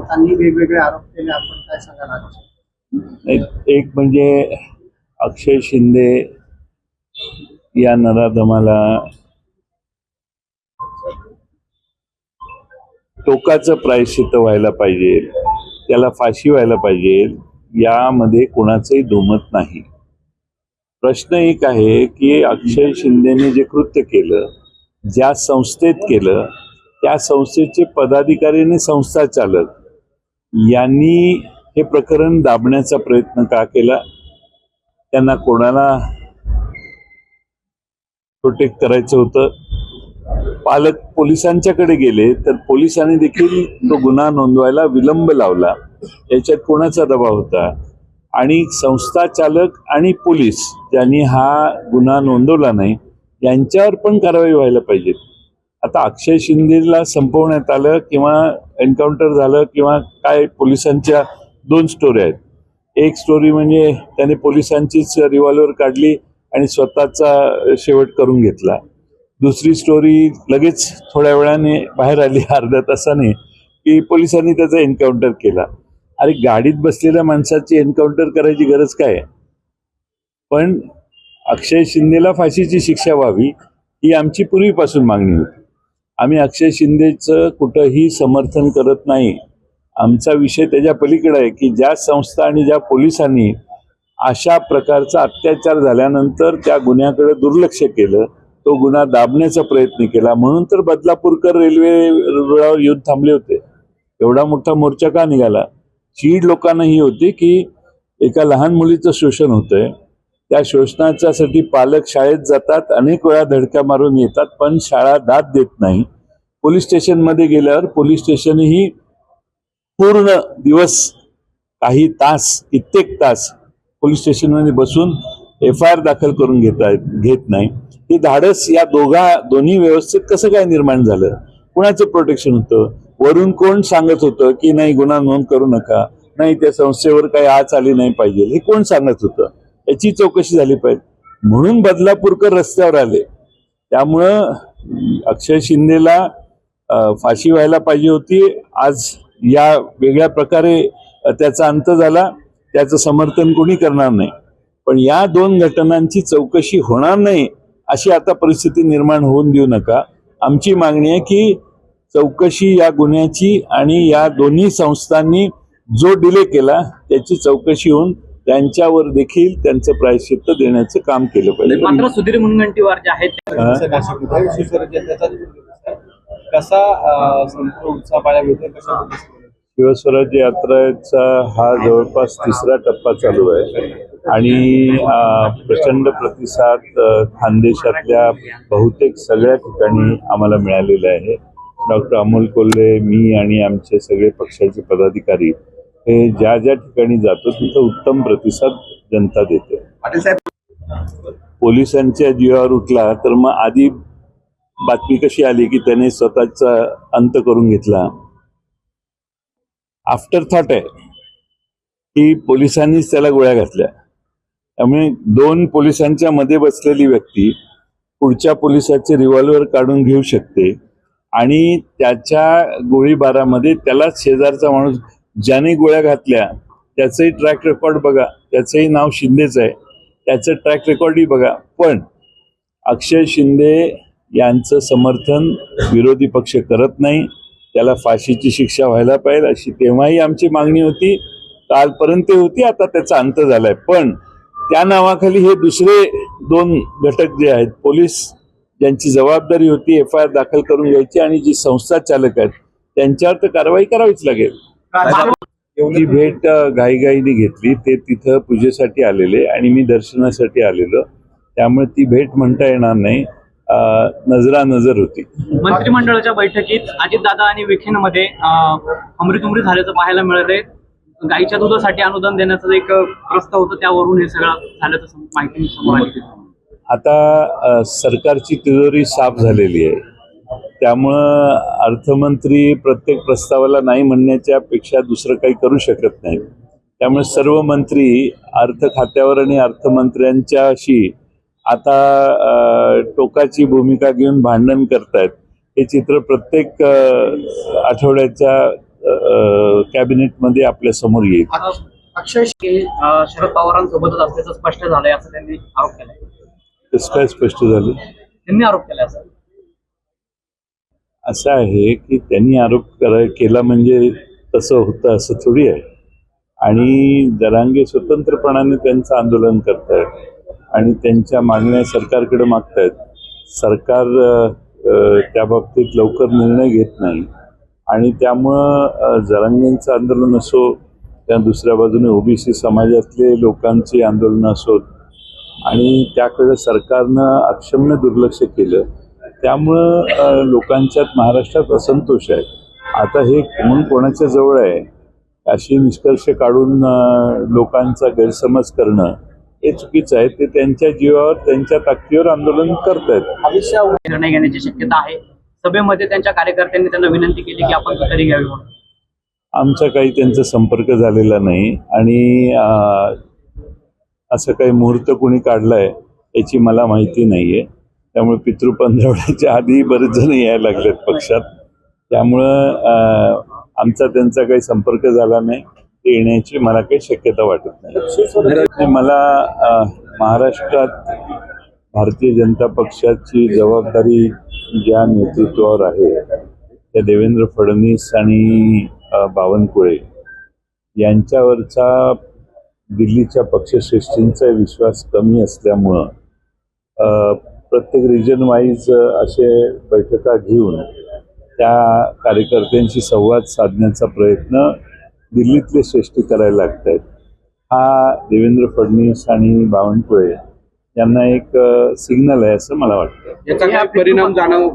त्यांनी वेगवेगळे आरोप केले. आपण काय सांगायला एक म्हणजे अक्षय शिंदे या नराधमाला टोकाचं प्रायश्चित व्हायला पाहिजे त्याला फाशी व्हायला पाहिजे यामध्ये कोणाचंही दुमत नाही. प्रश्न एक आहे की अक्षय शिंदेने जे कृत्य केलं ज्या संस्थेत केलं त्या संस्थेचे पदाधिकारी आणि संस्था चालक यांनी हे प्रकरण दाबण्याचा प्रयत्न का केला? त्यांना कोणाला प्रोटेक्ट करायचं होतं? पालक पोलिसांच्याकडे गेले तर पोलिसांनी देखील तो गुन्हा नोंदवायला विलंब लावला. याच्यात कोणाचा दबाव होता? आणि संस्था चालक आणि पोलीस ज्यांनी हा गुन्हा नोंदवला नाही यांच्यावर पण कारवाई व्हायला पाहिजे. आता अक्षय शिंदेला संपवण्यात आलं किंवा एन्काउंटर झालं किंवा काय पोलिसांच्या दोन स्टोरी आहेत. एक स्टोरी म्हणजे त्याने पोलिसांचीच रिव्हॉल्वर काढली आणि स्वतःचा शेवट करून घेतला. दुसरी स्टोरी लगेच थोड्या वेळाने बाहेर आली अर्ध्या तासाने की पोलिसांनी त्याचा एन्काउंटर केला. अरे गाडीत बसलेल्या माणसाची एन्काउंटर करायची गरज काय आहे? पण अक्षय शिंदेला फाशीची शिक्षा व्हावी ही आमची पूर्वीपासून मागणी होती. आम्ही अक्षय शिंदेचं कुठंही समर्थन करत नाही. आमचा विषय त्याच्या पलीकडे आहे की ज्या संस्था आणि ज्या पोलिसांनी अशा प्रकारचा अत्याचार झाल्यानंतर त्या गुन्ह्याकडे दुर्लक्ष केलं तो गुन्हा दाबण्याचा प्रयत्न केला. म्हणून तर बदलापूरकर रेल्वे रुळावर येऊन थांबले होते. एवढा मोठा मोर्चा का निघाला? चीड लोकांना ही होती की एका लहान मुलीचं शोषण होतंय. त्या शोषणाच्यासाठी पालक शाळेत जातात अनेक वेळा धडका मारून येतात पण शाळा दाद देत नाही. पोलीस स्टेशनमध्ये गेल्यावर पोलीस स्टेशनही पूर्ण दिवस काही तास कित्येक तास पोलीस स्टेशनमध्ये बसून एफ आय आर दाखल करून घेत घेत नाही. हे धाडस या दोघा दोन्ही व्यवस्थेत कसं काय निर्माण झालं? कुणाचं प्रोटेक्शन होतं? वरून कोण सांगत होतं की नाही गुन्हा नोंद करू नका? नाही त्या संस्थेवर काही आज आली नाही पाहिजे? हे कोण सांगत होतं? याची चौकशी झाली पाहिजे. म्हणून बदलापूरकर रस्त्यावर आले. त्यामुळं अक्षय शिंदेला फाशी व्हायला पाहिजे होती. आज या वेगळ्या प्रकारे त्याचा अंत झाला. त्याचं समर्थन कोणी करणार नाही. पण या दोन घटनांची चौकशी होणार नाही अशी आता परिस्थिती निर्माण होऊन देऊ नका. आमची मागणी आहे की चौकशी या गुन्ह्याची आणि या दोन्ही संस्थांनी जो डिले केला त्याची चौकशी होऊन त्यांच्यावर देखील त्यांचं प्रायश्चित्त देण्याचं काम केलं पाहिजे मात्र सुधीर मुनगंटीवार जे आहेत ते हा? कसं? शिवस्वराज्य यात्रेचा हा जवळपास तिसरा टप्पा चालू आहे आणि प्रचंड प्रतिसाद खानदेशातल्या बहुतेक सगळ्या ठिकाणी आम्हाला मिळालेला आहे डॉक्टर अमोल कोल्हे मी आणि आमचे सगळे पक्षाचे पदाधिकारी हे ज्या ज्या ठिकाणी जातो तिथं उत्तम प्रतिसाद जनता देते. पोलिसांच्या जीवावर उठला तर मग आधी बातमी कशी आली की त्याने स्वतःचा अंत करून घेतला? आफ्टर थॉट आहे की पोलिसांनीच त्याला गोळ्या घातल्या. त्यामुळे दोन पोलिसांच्या मध्ये बसलेली व्यक्ती पुढच्या पोलिसाचे रिव्हॉल्वर काढून घेऊ शकते आणि त्याच्या गोळीबारामध्ये त्यालाच शेजारचा माणूस ज्याने गोळ्या घातल्या त्याचंही ट्रॅक रेकॉर्ड बघा. त्याचंही नाव शिंदेच आहे. त्याचं ट्रॅक रेकॉर्डही बघा. पण अक्षय शिंदे यांचं समर्थन विरोधी पक्ष करत नाही. त्याला फाशीची शिक्षा व्हायला पाहिजे अशी तेव्हाही आमची मागणी होती. कालपर्यंत होती आता त्याचा अंत झालाय. पण त्या नावाखाली हे दुसरे दोन घटक जे आहेत पोलीस ज्यांची जबाबदारी होती एफ आय आर दाखल करून घ्यायची आणि जी संस्था चालक आहेत त्यांच्यावर तर कारवाई करावीच लागेल. ती भेट घाईघाईने घेतली. ते तिथं पूजेसाठी आलेले आणि मी दर्शनासाठी आलेलो. त्यामुळे ती भेट म्हणता येणार नाही. नजरा नजर होती. मंत्रिमंडळाच्या बैठकीत अजितदादा आणि विखेंमध्ये अं, अमृतुमरी झाल्याचं पाहायला मिळालंय गाईच्या दुधासाठी अनुदान देण्याचा एक प्रस्ताव होता त्यावरून हे सगळं झाल्याचं माहिती समोर आली. आता सरकारची तिजोरी साफ झालेली आहे. त्यामुळं अर्थमंत्री प्रत्येक प्रस्तावाला नाही म्हणण्याच्या पेक्षा दुसरं काही करू शकत नाहीत त्यामुळे सर्व मंत्री अर्थ खात्यावर आणि अर्थमंत्र्यांच्याशी आता टोकाची भूमिका घेऊन भांडण करतायत. हे चित्र प्रत्येक आठवड्याच्या कॅबिनेटमध्ये आपल्यासमोर येईल. अक्षय शरद पवारांसोबतच असल्याचं स्पष्ट झालंय असं त्यांनी आरोप केलाय. कसं काय स्पष्ट झालं? त्यांनी आरोप केलाय असं. असं आहे की त्यांनी आरोप करा केला म्हणजे तसं होतं असं थोडी आहे. आणि जरांगे स्वतंत्रपणाने त्यांचं आंदोलन करतायत आणि त्यांच्या मागण्या सरकारकडे मागतायत. सरकार त्याबाबतीत त्या बाबतीत लवकर निर्णय घेत नाही. आणि त्यामुळं जरांगेंचं आंदोलन असो त्या दुसऱ्या बाजूने ओबीसी समाजातले लोकांची आंदोलनं असोत आणि त्याकडे सरकारनं अक्षम्य दुर्लक्ष केलं. त्यामुळं लोकांच्यात महाराष्ट्रात असंतोष आहे. आता हे कोण कोणाच्या जवळ आहे अशी निष्कर्ष काढून लोकांचा गैरसमज करणं हे चुकीचं आहे. ते त्यांच्या जीवावर त्यांच्या ताकदीवर आंदोलन करतायत. भविष्या निर्णय घेण्याची शक्यता आहे. सभेमध्ये त्यांच्या कार्यकर्त्यांनी त्यांना विनंती केली की आपण तुतारी घ्यावी म्हणून. आमचा काही त्यांचा संपर्क झालेला नाही आणि असं काही मुहूर्त कोणी काढलाय याची मला माहिती नाहीये. त्यामुळे पितृपंधरवड्याच्या आधी बरेच जण यायला लागलेत पक्षात. त्यामुळं आमचा त्यांचा काही संपर्क झाला नाही. ते येण्याची मला काही शक्यता वाटत नाही. मला महाराष्ट्रात भारतीय जनता पक्षाची जबाबदारी ज्या नेतृत्वावर आहे त्या देवेंद्र फडणवीस आणि बावनकुळे यांच्यावरचा दिल्लीच्या पक्षश्रेष्ठींचा विश्वास कमी असल्यामुळं प्रत्येक रिजन वाईज असे बैठका घेऊन त्या कार्यकर्त्यांशी संवाद साधण्याचा प्रयत्न दिल्लीतले श्रेष्ठी करायला लागत आहेत हा देवेंद्र फडणवीस आणि बावनकुळे यांना एक सिग्नल आहे असं मला वाटतं. याचा काय परिणाम जाणव